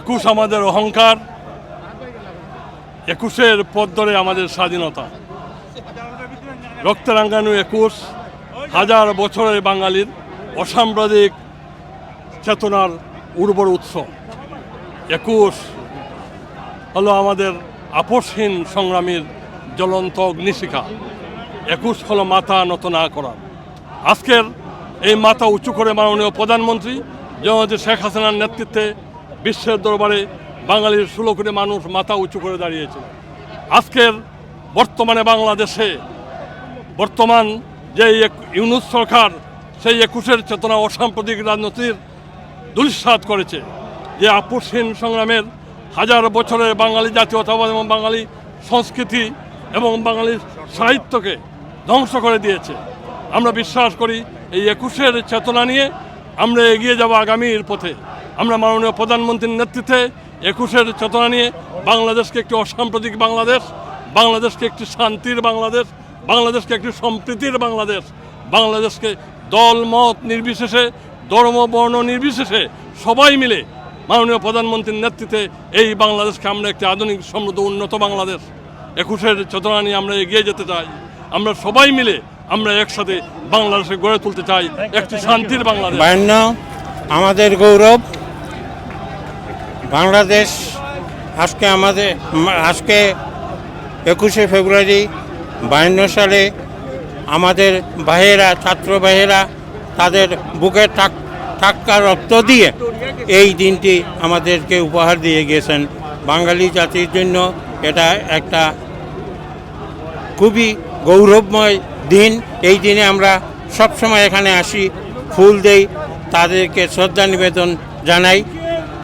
একুশ আমাদের অহংকার, একুশের পথ ধরে আমাদের স্বাধীনতা। রক্তরাঙ্গানু একুশ, হাজার বছরের বাঙালির অসাম্প্রদায়িক চেতনার উর্বর উৎস। একুশ হলো আমাদের আপোষহীন সংগ্রামীর জ্বলন্ত অগ্নিশিখা। একুশ হলো মাথা নত না করার আজকের এই মাথা উঁচু করে মাননীয় প্রধানমন্ত্রী জনতি শেখ হাসিনার নেতৃত্বে বিশ্বের দরবারে বাঙালির ষোলো কোটি মানুষ মাথা উঁচু করে দাঁড়িয়েছিল। আজকের বর্তমানে বাংলাদেশে বর্তমান যে ইউনুস সরকার, সেই একুশের চেতনা অসাম্প্রদায়িক রাজনীতির দুলিশ্বাত করেছে যে আপোষহীন সংগ্রামের হাজার বছরের বাঙালি জাতীয়তাবাদ এবং বাঙালি সংস্কৃতি এবং বাঙালি সাহিত্যকে ধ্বংস করে দিয়েছে। আমরা বিশ্বাস করি এই একুশের চেতনা নিয়ে আমরা এগিয়ে যাব আগামীর পথে। আমরা মাননীয় প্রধানমন্ত্রীর নেতৃত্বে একুশের চেতনা নিয়ে বাংলাদেশকে একটি অসাম্প্রতিক বাংলাদেশ, বাংলাদেশকে একটি শান্তির বাংলাদেশ, বাংলাদেশকে একটি সম্প্রীতির বাংলাদেশ, বাংলাদেশকে দল, মত নির্বিশেষে, ধর্ম, বর্ণ নির্বিশেষে সবাই মিলে মাননীয় প্রধানমন্ত্রীর নেতৃত্বে এই বাংলাদেশকে আমরা একটি আধুনিক, সমৃদ্ধ, উন্নত বাংলাদেশ। একুশের চেতনা নিয়ে আমরা এগিয়ে যেতে চাই। আমরা সবাই মিলে আমরা একসাথে বাংলাদেশে গড়ে তুলতে চাই। একটি শান্তির বাংলাদেশ। আমাদের গৌরব বাংলাদেশ আজকে আমাদের, আজকে একুশে ফেব্রুয়ারি বায়ান্ন সালে আমাদের ভাইয়েরা, ছাত্র ভাইয়েরা তাদের বুকে টাক টাক্কা রক্ত দিয়ে এই দিনটি আমাদেরকে উপহার দিয়ে গেছেন। বাঙালি জাতির জন্য এটা একটা খুবই গৌরবময় দিন। এই দিনে আমরা সবসময় এখানে আসি, ফুল দেই, তাদেরকে শ্রদ্ধা নিবেদন জানাই।